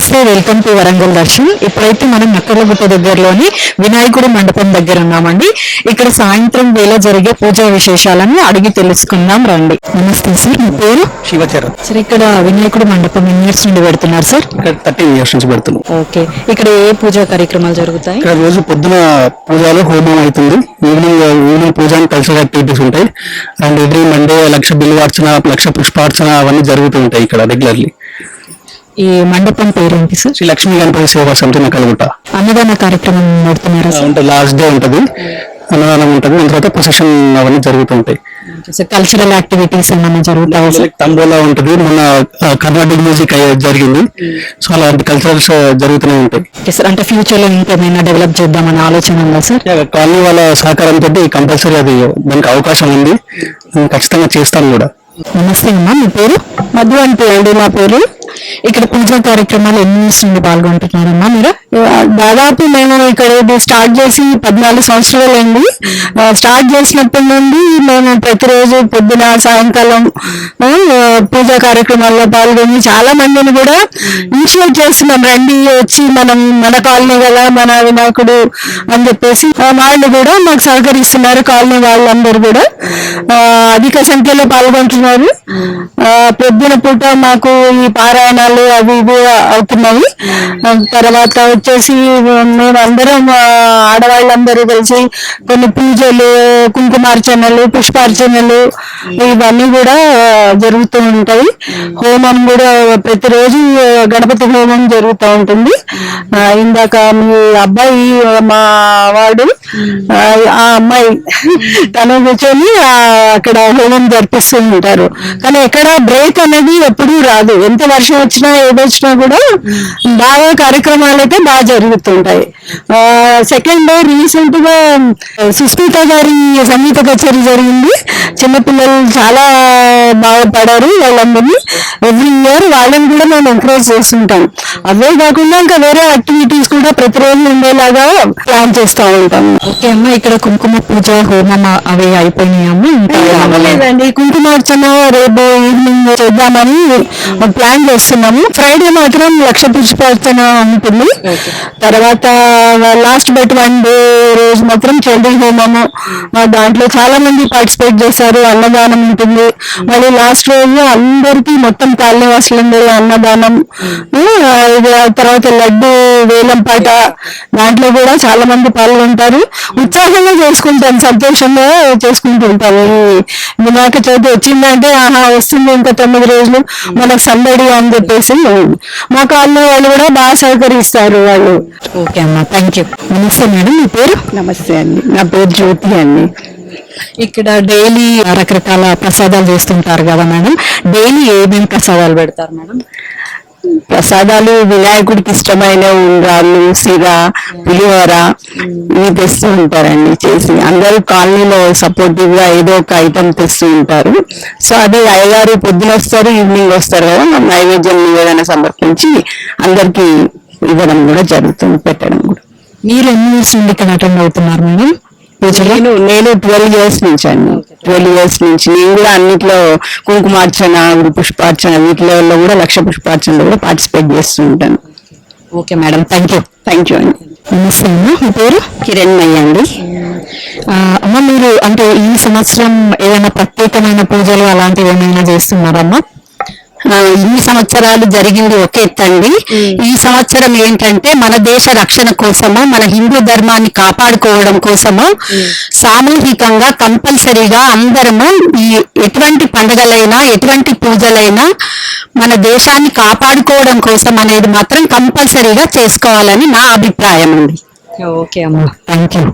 నమస్తే welcome to Warangal Darshan. ఇప్పుడైతే మనం నక్కలగుట్ట దగ్గరలోని వినాయకుడి మండపం దగ్గర ఉన్నామండి. ఇక్కడ సాయంత్రం వేళ జరిగే పూజా విశేషాలను అడిగి తెలుసుకుందాం రండి. నమస్తే సార్ మీ పేరు? శివచరణ్. సార్ ఇక్కడ వినాయకుడి మండపం ఎన్ని ఇయర్స్ నుండి పెడుతున్నారు సార్? ఇక్కడ థర్టీన్ ఇయర్స్ నుంచి పెడుతున్నాం. ఓకే. ఇక్కడ ఏ పూజా కార్యక్రమాలు జరుగుతాయి? ఇక్కడ రోజు పొద్దున పూజలు హోమం అవుతుంది. ఈవినింగ్ ఈవినింగ్ పూజ అండ్ కల్చరల్ యాక్టివిటీస్ ఉంటాయి. అండ్ ఎవ్రీ మండే లక్ష బిల్వార్చన లక్ష పుష్పార్చన అవన్నీ జరుగుతూ ఉంటాయి ఇక్కడ రెగ్యులర్లీ ఈ మండపం పేరేంటి సార్? శ్రీ లక్ష్మీ గణపతి సేవా సమితి నకలుగుట్ట అన్నదాన కార్యక్రమం అంటే లాస్ట్ డే ఉంటుంది. అన్నదానం ఉంటుంది. దాని తర్వాత పొజిషన్ అవన్నీ జరుగుతూ ఉంటాయి సార్ కల్చరల్ యాక్టివిటీస్ ఏమైనా జరుగుతాయా తంబోలా ఉంటుంది. మన కర్ణాటక మ్యూజిక్ జరిగింది. సో అలాంటి కల్చరల్స్ జరుగుతూనే ఉంటాయి. సార్ అంటే ఫ్యూచర్లో ఇంకేమైనా డెవలప్ చేద్దామని ఆలోచన ఉందా సార్? కాలనీ వాళ్ళ సహకారంతో కంపల్సరీ అది దానికి అవకాశం ఉంది. ఖచ్చితంగా చేస్తాను కూడా. నమస్తే అమ్మా మీ పేరు? మధు అంటే అండి మా పేరు. ఇక్కడ పూజా కార్యక్రమాలు ఎన్ని ఇయర్స్ నుండి పాల్గొంటున్నారమ్మా మీరు? దాదాపు మేము ఇక్కడ ఇది స్టార్ట్ చేసి పద్నాలుగు సంవత్సరాలు అయింది స్టార్ట్ చేసినప్పటి నుండి మేము ప్రతిరోజు పొద్దున సాయంకాలం పూజా కార్యక్రమాల్లో పాల్గొని చాలా మందిని కూడా ఇనిషియేట్ చేస్తున్నాం. రండి వచ్చి మనం మన కాలనీ కదా మన వినాయకుడు అని చెప్పేసి వాళ్ళు కూడా మాకు సహకరిస్తున్నారు కాలనీ వాళ్ళందరూ కూడా. అధిక సంఖ్యలో పాల్గొంటున్నారు. ఆ, పొద్దున పూట మాకు ఈ పారాయణాలు అవి ఇవి అవుతున్నాయి. తర్వాత వచ్చేసి మేము అందరం ఆడవాళ్ళందరూ కలిసి కొన్ని పూజలు కుంకుమార్చనలు పుష్పార్చనలు ఇవన్నీ కూడా జరుగుతూ ఉంటాయి. హోమం కూడా ప్రతిరోజు గణపతి హోమం జరుగుతూ ఉంటుంది. ఇందాక మీ అబ్బాయి మా వాడు ఆ అమ్మాయి తను కూర్చొని అక్కడ హోమం జరిపిస్తూ ఉంటారు. కానీ ఎక్కడ బ్రేక్ అనేది ఎప్పుడూ రాదు. ఎంత వర్షం వచ్చినా ఏదొచ్చినా కూడా బాగా కార్యక్రమాలు అయితే బాగా జరుగుతుంటాయి. సెకండ్ డే రీసెంట్గా సుస్మిత గారి సంగీత కచేరీ జరిగింది. చిన్నపిల్లలు చాలా బాగా పాడారు వాళ్ళందరినీ. ఎవ్రీ ఇయర్ వాళ్ళని కూడా మేము ఎంకరేజ్ చేస్తుంటాం. అవే కాకుండా ఇంకా వేరే యాక్టివిటీస్ కూడా ప్రతిరోజు ఉండేలాగా ప్లాన్ చేస్తూ ఉంటాం. ఓకే అమ్మ ఇక్కడ కుంకుమ పూజ హోమం అవి అయిపోయినాయి అమ్మ? లేదండి. కుంకుమార్చన రేపు ఈవినింగ్ చేద్దామని ప్లాన్ చేస్తున్నాము. ఫ్రైడే మాత్రం లక్ష పుష్పార్చన ఉంటుంది. తర్వాత లాస్ట్ బట్ వన్ డే రోజు మాత్రం చిల్డ్రన్ హోమము దాంట్లో చాలా మంది పార్టిసిపేట్ చేశారు అన్నదానం ఉంటుంది. మళ్ళీ లాస్ట్ రోజు అందరికీ మొత్తం కాలనీవాసులందరూ అన్నదానం. ఇది తర్వాత లడ్డు వేలం పాట దాంట్లో కూడా చాలా మంది పాల్గొంటారు. ఉత్సాహంగా చేసుకుంటాం సంతోషంగా చేసుకుంటుంటాం ఈ వినాయక చవితి వచ్చిందంటే ఆహా వస్తుంది ఇంకా తొమ్మిది రోజులు మనకు సందడి అని చెప్పేసి. మా కాలనీ వాళ్ళు కూడా బాగా సహకరిస్తారు వాళ్ళు. ఓకే అమ్మా థ్యాంక్ యూ నమస్తే మేడం మీ పేరు? నమస్తే అండి. నా పేరు జ్యోతి అండి. ఇక్కడ డైలీ రకరకాల ప్రసాదాలు చేస్తుంటారు కదా మేడం. డైలీ ఏమేమి ప్రసాదాలు పెడతారు మేడం? ప్రసాదాలు వినాయకుడికి ఇష్టమైన ఉండ్రాళ్ళు సిర పులిహోర ఇవి తెస్తూ ఉంటారండి చేసి. అందరూ కాలనీలో సపోర్టివ్గా ఏదో ఒక ఐటమ్ తెస్తూ ఉంటారు. సో అదే అయ్యగారు పొద్దున వస్తారు ఈవినింగ్ వస్తారు కదా నైవేద్యం నివేదన సమర్పించి అందరికి ఇవ్వడం కూడా జరుగుతుంది పెట్టడం కూడా. మీరు ఎన్ని ఇయర్స్ నుండి ఇక్కడ అటెండ్ అవుతున్నారు మేడం? నేను నేను ట్వెల్వ్ ఇయర్స్ నుంచి అండి. ట్వెల్వ్ ఇయర్స్ నుంచి. నేను కూడా అన్నిట్లో కుంకుమార్చన పుష్పార్చన వీటిలో కూడా లక్ష పుష్పార్చనలో కూడా పార్టిసిపేట్ చేస్తూ ఉంటాను. Okay madam thank you thank you అండి. నమస్తే అమ్మ. మీ పేరు? కిరణ్ మయ్య అండి. అమ్మ మీరు అంటే ఈ సంవత్సరం ఏదైనా ప్రత్యేకమైన పూజలు అలాంటివి ఏమైనా చేస్తున్నారమ్మా ఇన్ని సంవత్సరాలు జరిగింది ఒక ఎత్తండి. ఈ సంవత్సరం ఏంటంటే మన దేశ రక్షణ కోసము మన హిందూ ధర్మాన్ని కాపాడుకోవడం కోసము సామూహికంగా కంపల్సరీగా అందరము ఈ ఎటువంటి పండుగలైనా ఎటువంటి పూజలైనా మన దేశాన్ని కాపాడుకోవడం కోసం అనేది మాత్రం కంపల్సరీగా చేసుకోవాలని నా అభిప్రాయం అండి. ఓకే అమ్మా. Thank you